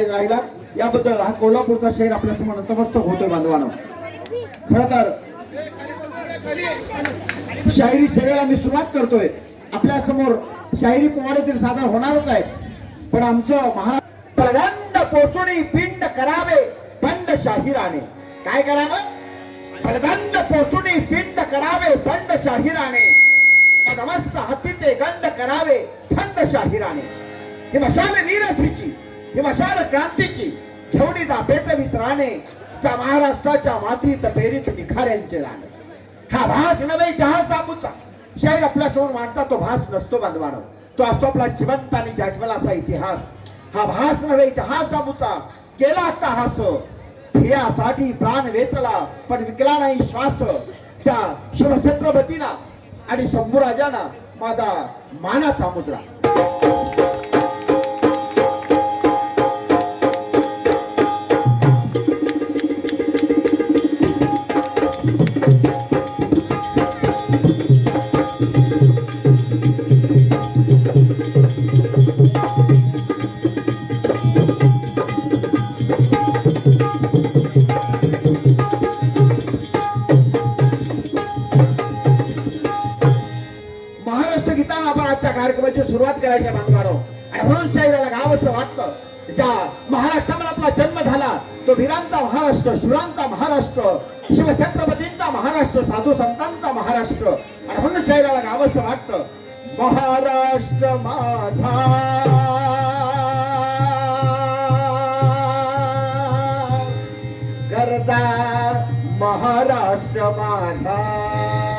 राहिला. याबद्दल हा कोल्हापूरचा शहर आपल्यासमोर नतमस्तक होतोय बांधवानं. खर तर शाहिरी सेवेला मी सुरुवात करतोय. आपल्यासमोर शाहिरी पोवाडे सादर होणारच आहे. पण आमचं महाराष्ट्र प्रदंड पोचुणी पिंड करावे बंड शाहिराने. काय करावं? प्रदंड पोचुणी पिंड करावे बंड शाहिराने. मदमस्त हत्तीचे गंड करावे थंड शाहिराने. ही मशाल वीर ही मशाल क्रांतीची घेवडीचा पेट मित्राने चा महाराष्ट्राच्या मातीत पेरीत निखाऱ्यांचे राणे हा भास नव्हे जहाज साबूचा शाहीर आपल्यासमोर मांडता तो भास नसतो बांधवानो. तो असतो आपला जिवंत आणि जाजवल असा इतिहास. हा भास नव्हे जहाज साबूचा केला आता हास. ध्येयासाठी प्राण वेचला पण विकला नाही श्वास. त्या शिवछत्रपतीना आणि शंभूराजाना माझा मानाचा मुद्रा. कार्यक्रमाची बांधवारो आणि म्हणून वाटतं ज्या महाराष्ट्रामध्ये आपला जन्म झाला तो वीरांचा महाराष्ट्र शिवरांचा महाराष्ट्र शिवछत्रपतींचा महाराष्ट्र साधू संतांचा महाराष्ट्र. आणि म्हणून शाहिराला गावचं वाटतं महाराष्ट्र माझा. गरजा महाराष्ट्र माझा.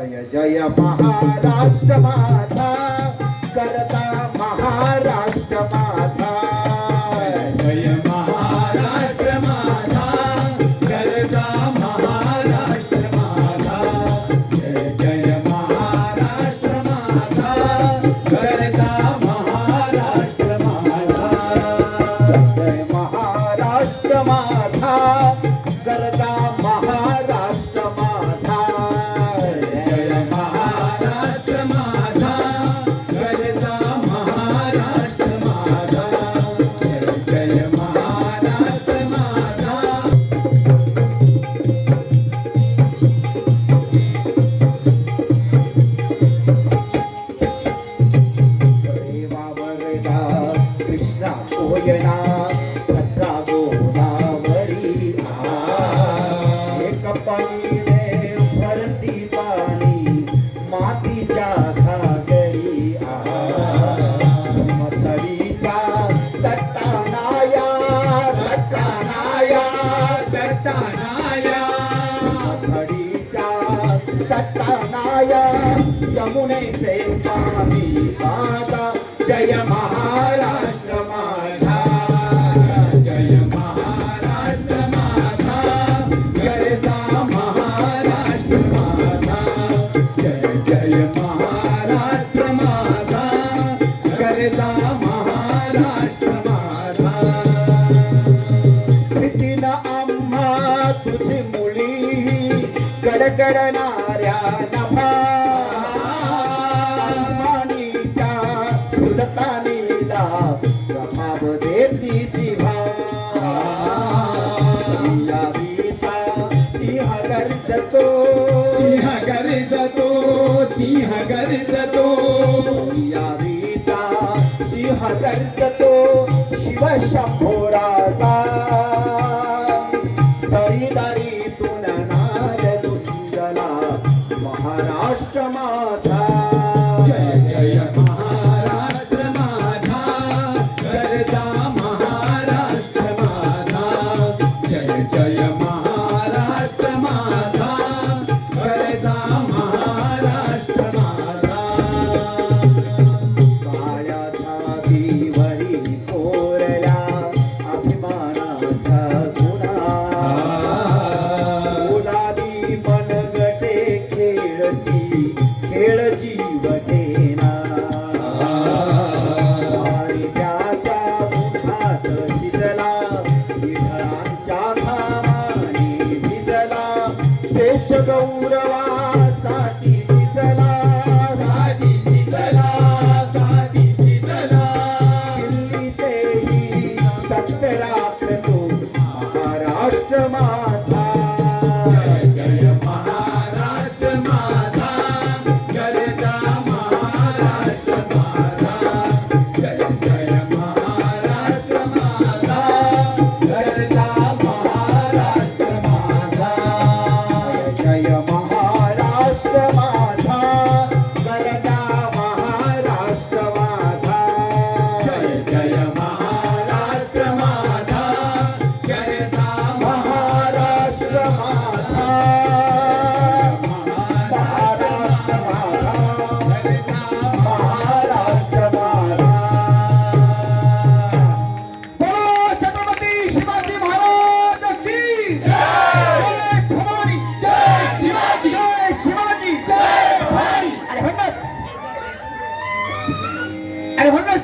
जय जय महाराष्ट्र माता करता महाराष्ट्र कृष्णा कोयना भद्रा गोदावरी एक पाणी रे भरती पाणी मातीच्या घागरी यमुनेचे पाणी पादा गडगडणाऱ्या नभा. आसमानीच्या सुलतानीला प्रभाव देती जिभा सिंह गर्जतो. सिंह गरजतो सिंह गरजतो. यावीचा सिंह गर्जतो. शिवशंभोराचा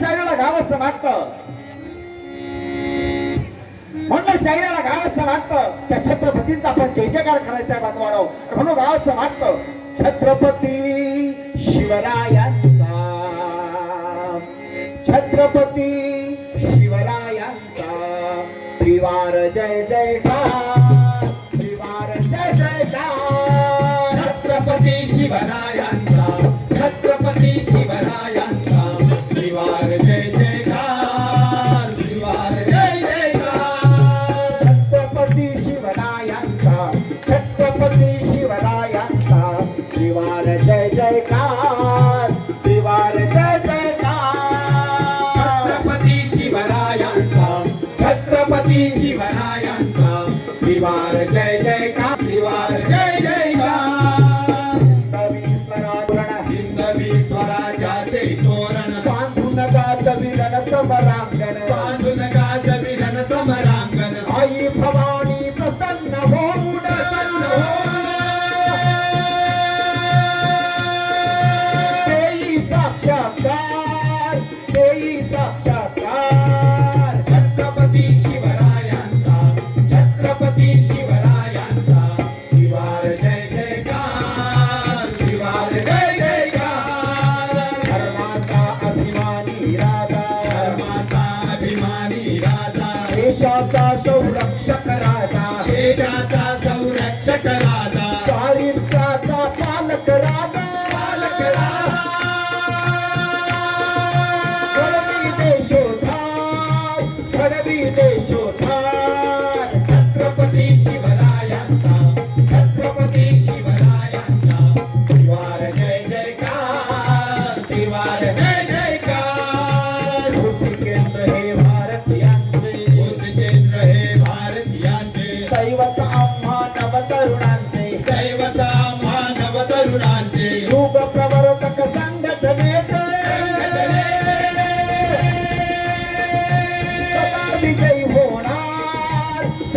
शायरीला गावाचं वाटतं म्हणलं त्या छत्रपतींचा आपण जय जयकार करायचा आहे बांधवाडव म्हणून छत्रपती शिवरायांचा. छत्रपती शिवरायांचा. त्रिवार जय जयकार. त्रिवार जय जयकार. छत्रपती शिवराया शिवरायांचा. त्रिवार जय का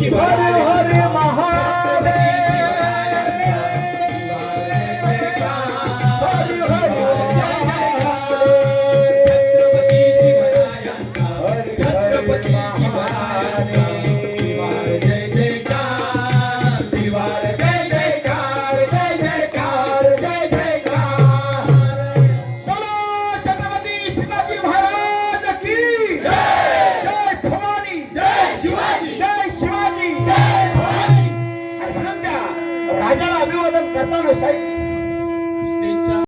की भारत